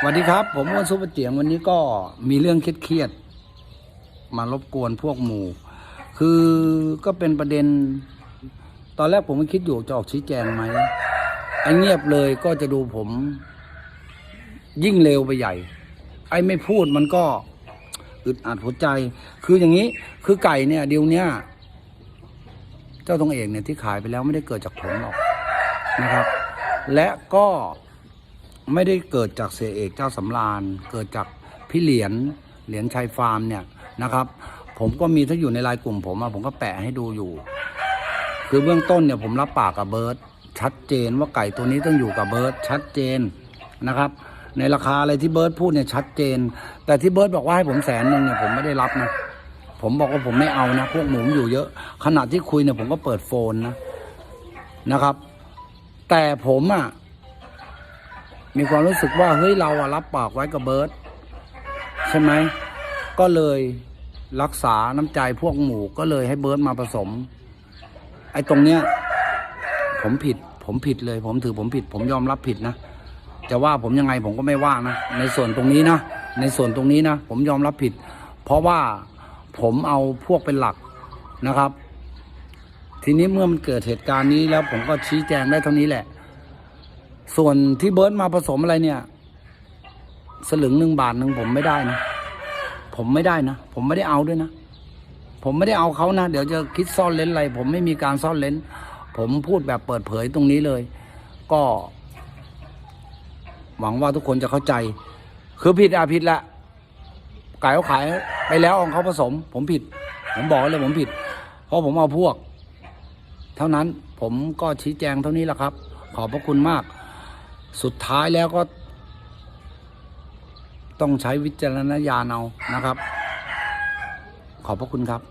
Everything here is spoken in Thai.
สวัสดีครับ ผมอ้วนซุปเปอร์เจียงวันนี้ก็มีเรื่องเครียดๆมารบกวนพวกหมู่ คือก็เป็นประเด็น ตอนแรกผมก็คิดอยู่จะออกชี้แจงไหมไอ้เงียบเลยก็จะดูผม ยิ่งเร็วไปใหญ่ ไอ้ไม่พูดมันก็อึดอัดหัวใจ คืออย่างนี้คือไก่เนี่ย เดี๋ยวเนี้ยเจ้าตรงเอกเนี่ยที่ขายไปแล้วไม่ได้เกิดจากผมหรอกนะครับ และก็ ไม่ได้เกิดจากเสียเอกเจ้าสำราญ เกิดจากพี่เหรียญเหรียญชัยฟาร์มเนี่ยนะครับ ผมก็มีถ้าอยู่ในไลน์กลุ่มผมอะผมก็แปะให้ดูอยู่ คือเบื้องต้นเนี่ยผมรับปากกับเบิร์ตชัดเจนว่าไก่ตัวนี้ต้องอยู่กับเบิร์ตชัดเจนนะครับ ในราคาอะไรที่เบิร์ตพูดเนี่ยชัดเจน แต่ที่เบิร์ตบอกว่าให้ผมแสนหนึ่งเนี่ยผมไม่ได้รับนะผมบอกว่าผมไม่เอานะพวกหมูอยู่เยอะ ขณะที่คุยเนี่ยผมก็เปิดโฟนนะนะครับ แต่ผมอะ มีความรู้สึกว่าเฮ้ยเราอะรับปากไว้กับเบิร์ตใช่ไหมก็เลยรักษาน้ำใจพวกหมูก็เลยให้เบิร์ตมาผสม ไอ้ตรงเนี้ย ผมผิด ผมผิดเลย ผมถือผมผิด ผมยอมรับผิดนะจะว่าผมยังไงผมก็ไม่ว่านะในส่วนตรงนี้นะในส่วนตรงนี้นะผมยอมรับผิด เพราะว่าผมเอาพวกเป็นหลักนะครับ ทีนี้เมื่อมันเกิดเหตุการณ์นี้แล้วผมก็ชี้แจงได้เท่านี้แหละ ส่วนที่เบิร์ตมาผสมอะไรเนี่ย สลึงหนึ่งบาทหนึ่งผมไม่ได้นะ ผมไม่ได้นะ ผมไม่ได้เอาด้วยนะ ผมไม่ได้เอาเขานะ เดี๋ยวจะคิดซ่อนเลนอะไร ผมไม่มีการซ่อนเลนผมพูดแบบเปิดเผยตรงนี้เลย ก็ หวังว่าทุกคนจะเข้าใจ คือผิดอะผิดแหละไก่เขาขายไปแล้วอาเขาผสม ผมผิด ผมบอกเลยผมผิด เพราะผมเอาพวก เท่านั้นผมก็ชี้แจงเท่านี้แหละครับ ขอบพระคุณมาก สุดท้ายแล้วก็ ต้องใช้วิจารณญาณเอานะครับ ขอบพระคุณครับ